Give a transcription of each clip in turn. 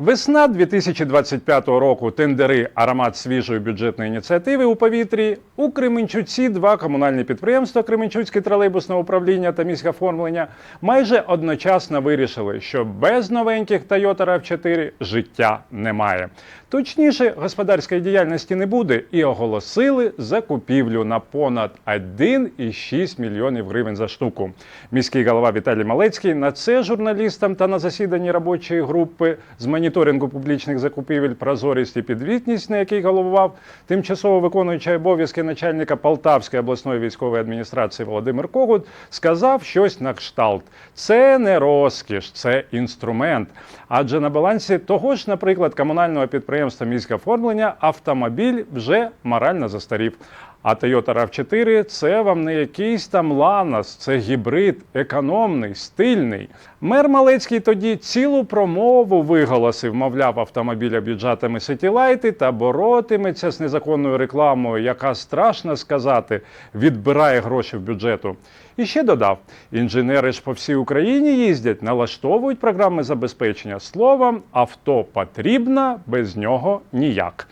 Весна 2025 року тендери аромат свіжої бюджетної ініціативи у повітрі у Кременчуці два комунальні підприємства Кременчуцьке тролейбусне управління та міськоформлення майже одночасно вирішили, що без новеньких Toyota RAV4 життя немає. Точніше, господарської діяльності не буде і оголосили закупівлю на понад 1,6 мільйонів гривень за штуку. Міський голова Віталій Малецький на це журналістам та на засіданні робочої групи з моніторингу публічних закупівель прозорість і підвітність, на який головував тимчасово виконуючий обов'язки начальника Полтавської обласної військової адміністрації Володимир Когут, сказав щось на кшталт: це не розкіш, це інструмент. Адже на балансі того ж, наприклад, комунального підприємства міське оформлення автомобіль вже морально застарів. А Toyota RAV4 – це вам не якийсь там ланос, це гібрид, економний, стильний. Мер Малецький тоді цілу промову виголосив, мовляв, автомобіля бюджетами сетілайти та боротиметься з незаконною рекламою, яка страшно сказати, відбирає гроші в бюджету. І ще додав: інженери ж по всій Україні їздять, налаштовують програми забезпечення. Словом, авто потрібно, без нього ніяк.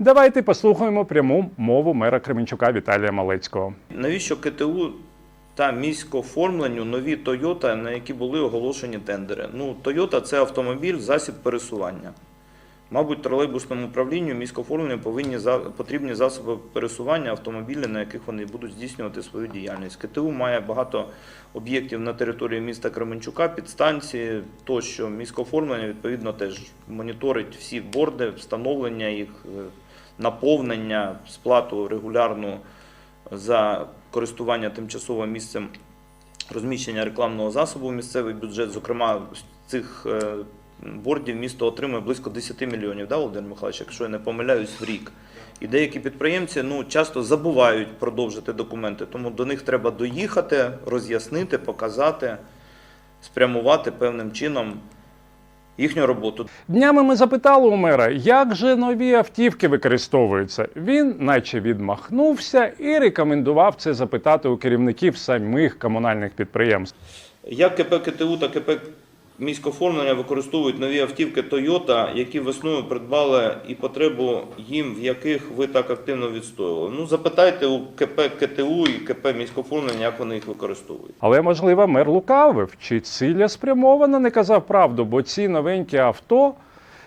Давайте послухаємо пряму мову мера Кременчука Віталія Малецького. Навіщо КТУ та міськоформленню нові Тойота, на які були оголошені тендери? Ну, Тойота це автомобіль, засіб пересування. Мабуть, тролейбусному управлінню міськоформленню повинні потрібні засоби пересування автомобілі, на яких вони будуть здійснювати свою діяльність. КТУ має багато об'єктів на території міста Кременчука, підстанції тощо. Міськоформлення відповідно теж моніторить всі борди, встановлення їх, е, наповнення, сплату регулярну за користування тимчасовим місцем розміщення рекламного засобу в місцевий бюджет. Зокрема, цих е, бордів місто отримує близько 10 мільйонів, да, Володимир Михайлович, якщо я не помиляюсь, в рік. І деякі підприємці ну, часто забувають продовжити документи, тому до них треба доїхати, роз'яснити, показати, спрямувати певним чином їхню роботу. Днями ми запитали у мера, як же нові автівки використовуються. Він, наче відмахнувся, і рекомендував це запитати у керівників самих комунальних підприємств. Як КП КТУ та КП міськоформлення використовують нові автівки Toyota, які весною придбали і потребу їм, в яких ви так активно відстоювали? Ну, запитайте у КП КТУ і КП міськоформлення, як вони їх використовують. Але, можливо, мер лукавив чи цілеспрямовано не казав правду, бо ці новенькі авто,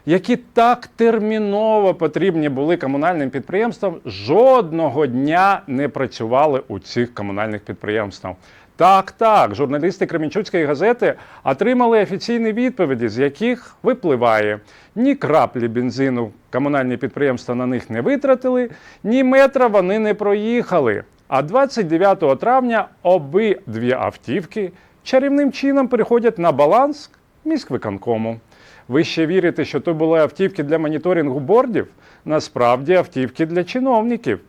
які так терміново потрібні були комунальним підприємствам, жодного дня не працювали у цих комунальних підприємствах. Так, так, журналісти Кременчуцької газети отримали офіційні відповіді, з яких випливає ні краплі бензину комунальні підприємства на них не витратили, ні метра вони не проїхали. А 29 травня обидві автівки чарівним чином переходять на баланс міськвиконкому. Ви ще вірите, що то були автівки для моніторингу бордів? Насправді автівки для чиновників.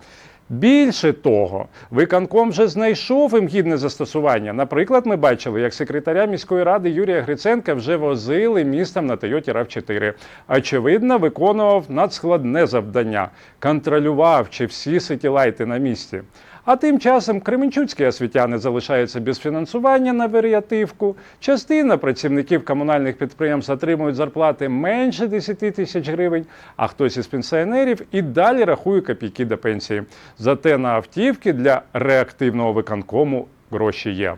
Більше того, виконком вже знайшов їм гідне застосування. Наприклад, ми бачили, як секретаря міської ради Юрія Гриценка вже возили містом на Тойоті рав 4 Очевидно, виконував надскладне завдання, контролював, чи всі сетілайти на місці. А тим часом кременчуцькі освітяни залишаються без фінансування на варіативку. Частина працівників комунальних підприємств отримують зарплати менше 10 тисяч гривень, а хтось із пенсіонерів і далі рахує копійки до пенсії. Зате на автівки для реактивного виконкому гроші є.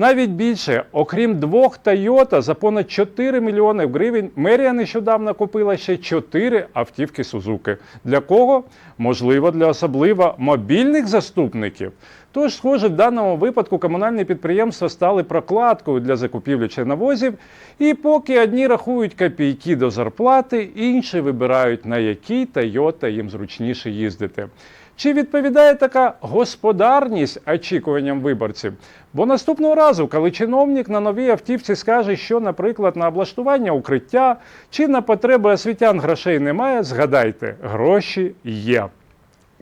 Навіть більше, окрім двох Тойота, за понад 4 мільйони гривень мерія нещодавно купила ще 4 автівки Сузуки. Для кого? Можливо, для особливо мобільних заступників. Тож, схоже, в даному випадку комунальні підприємства стали прокладкою для закупівлі чорновозів, і поки одні рахують копійки до зарплати, інші вибирають, на якій Toyota їм зручніше їздити. Чи відповідає така господарність очікуванням виборців? Бо наступного разу, коли чиновник на новій автівці скаже, що, наприклад, на облаштування укриття чи на потреби освітян грошей немає, згадайте, гроші є.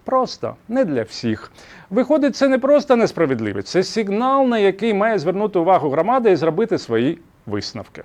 Просто не для всіх. Виходить, це не просто несправедливість, це сигнал, на який має звернути увагу громада і зробити свої висновки.